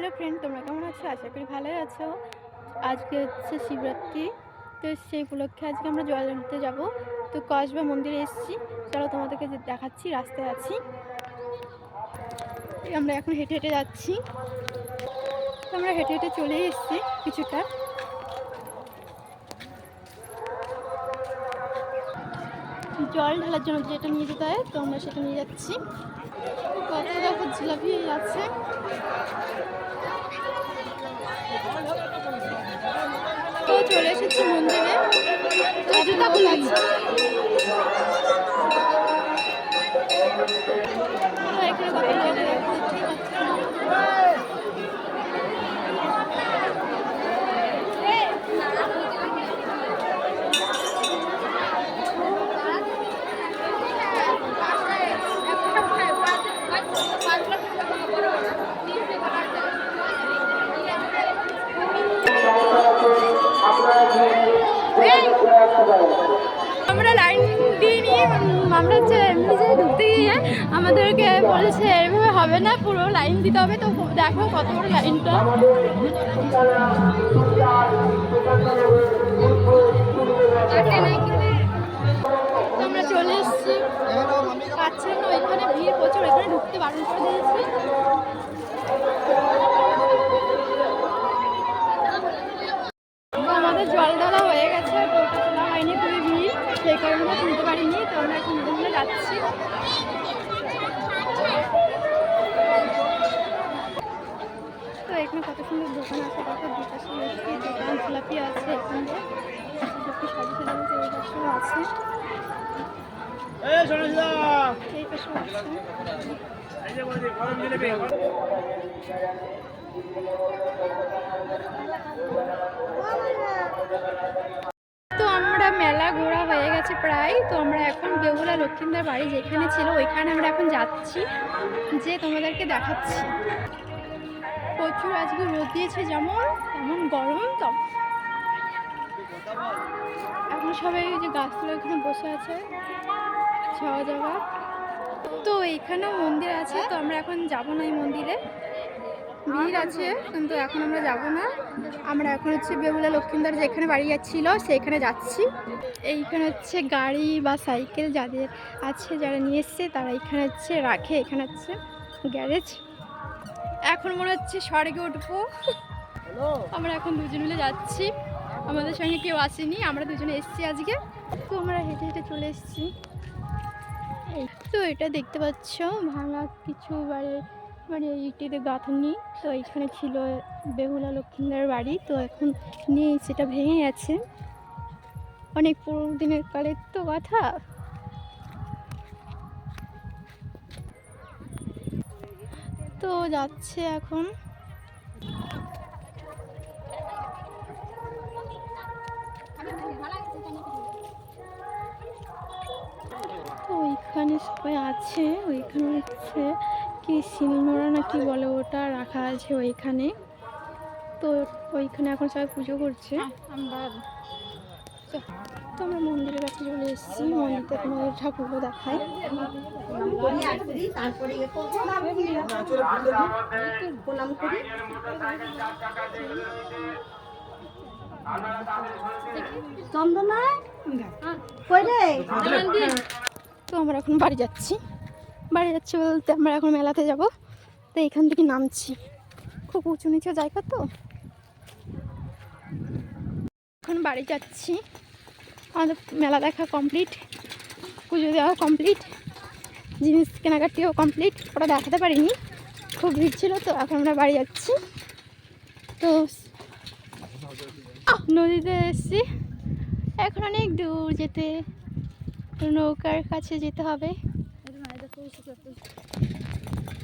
Hello friend তোমরা কেমন আছো? আশা করি ভালোই আছো। আজকে হচ্ছে শিবরাত্রি। তো সেই উপলক্ষে আজকে আমরা জল নিতে যাব। তো কসবা মন্দিরে এসেছি। চলো তোমাদেরকে যে দেখাচ্ছি, রাস্তায় আছি। আমরা এখন হেঁটে হেঁটে যাচ্ছি। তো আমরা হেঁটে হেঁটে চলেই এসেছি কিছুটা। জল ঢালার জন্য যেটা নিয়ে যেতে হয়, তো আমরা সেটা নিয়ে যাচ্ছি। কত দেখো জিলাপি আছে। তো চলে এসেছি মন্দিরে। তো আমরা লাইন দিয়ে নিয়ে আমরা হচ্ছে এমনি যে ঢুকতে গিয়ে আমাদেরকে বলেছে এভাবে হবে না, পুরো লাইন দিতে হবে। তো দেখো কত বড় লাইনটা। আমরা চলে এসেছি। পাচ্ছেন না এখানে ভিড় প্রচুর এখানে ঢুকতে বারণ করে দিয়েছে। আমাদের জল ঢালা হয়ে গেছে। হয়নি খুবই ভিড় সেই কারণে তুলতে পারিনি তো আমরা এখন ঘুরে যাচ্ছি। তো এখানে কত সুন্দর দোকান আছে কত দুপাশে মিষ্টি দোকান গোলাপি আছে এখানে। সাজি সাজানো এই পাশেও আছে। এই পাশেও আছে। মেলা ঘোরা হয়ে গেছে প্রায়। তো আমরা এখন বেহুলা লক্ষ্মীন্দার বাড়ি যেখানে ছিল, ওইখানে আমরা এখন যাচ্ছি। যে তোমাদেরকে দেখাচ্ছি। প্রচুর আজকে রোদ দিয়েছে যেমন, তেমন গরম তো। এখন সবাই ওই যে গাছগুলো এখানে বসে আছে। ছাওয়া জায়গা তো এখানেও মন্দির আছে, তো আমরা এখন যাব না এই মন্দিরে। ভিড় আছে, কিন্তু এখন আমরা যাব না। আমরা এখন হচ্ছে বেহুলা লক্ষ্মীন্দার যেখানে বাড়ি যাচ্ছিল সেখানে যাচ্ছি। এইখানে হচ্ছে গাড়ি বা সাইকেল যাদের আছে, যারা নিয়ে এসছে, তারা এখানে হচ্ছে রাখে, এখানে হচ্ছে গ্যারেজ। এখন মনে হচ্ছে স্বর্গে উঠবো। আমরা এখন দুজন মিলে যাচ্ছি। আমাদের সঙ্গে কেউ আসেনি, আমরা দুজনে এসেছি আজকে। তো আমরা হেঁটে হেঁটে চলে এসেছি। তো এটা দেখতে পাচ্ছ, ভাঙা কিছু বাড়ি মানে ইটিতে গাঁথনি, তো এখানে ছিল বেহুলা লক্ষ্মীন্দার বাড়ি, তো এখন নেই, সেটা ভেঙে গেছে। অনেক পুরো দিনের কালের তো কথা। তো যাচ্ছে এখন। তো ওইখানে সবাই আছে, ওইখানে হচ্ছে কি সিলনোড়া না কি বলে ওটা রাখা আছে ওইখানে। তো ওইখানে এখন সবাই পুজো করছে। তো তো আমরা মন্দিরের কাছে চলে এসেছি মন্দিরতে তোমাদের ঠাকুরও দেখায় তারপরে করব প্রণাম করি চন্দনা তো আমরা এখন বাড়ি যাচ্ছি। বাড়ি যাচ্ছি বলতে আমরা এখন মেলাতে যাব। তো এখান থেকে নামছি। খুব উঁচু নিচু জায়গা তো। এখন বাড়ি যাচ্ছি। আমাদের মেলা দেখা কমপ্লিট পুজো দেওয়া কমপ্লিট জিনিস কেনাকাটিও কমপ্লিট ওটা দেখাতে পারিনি। খুব ভিড় ছিল তো, এখন আমরা বাড়ি যাচ্ছি। তো নদীতে এসেছি। এখন অনেক দূর যেতে। নৌকার কাছে যেতে হবে। Hadi şu köfteyi.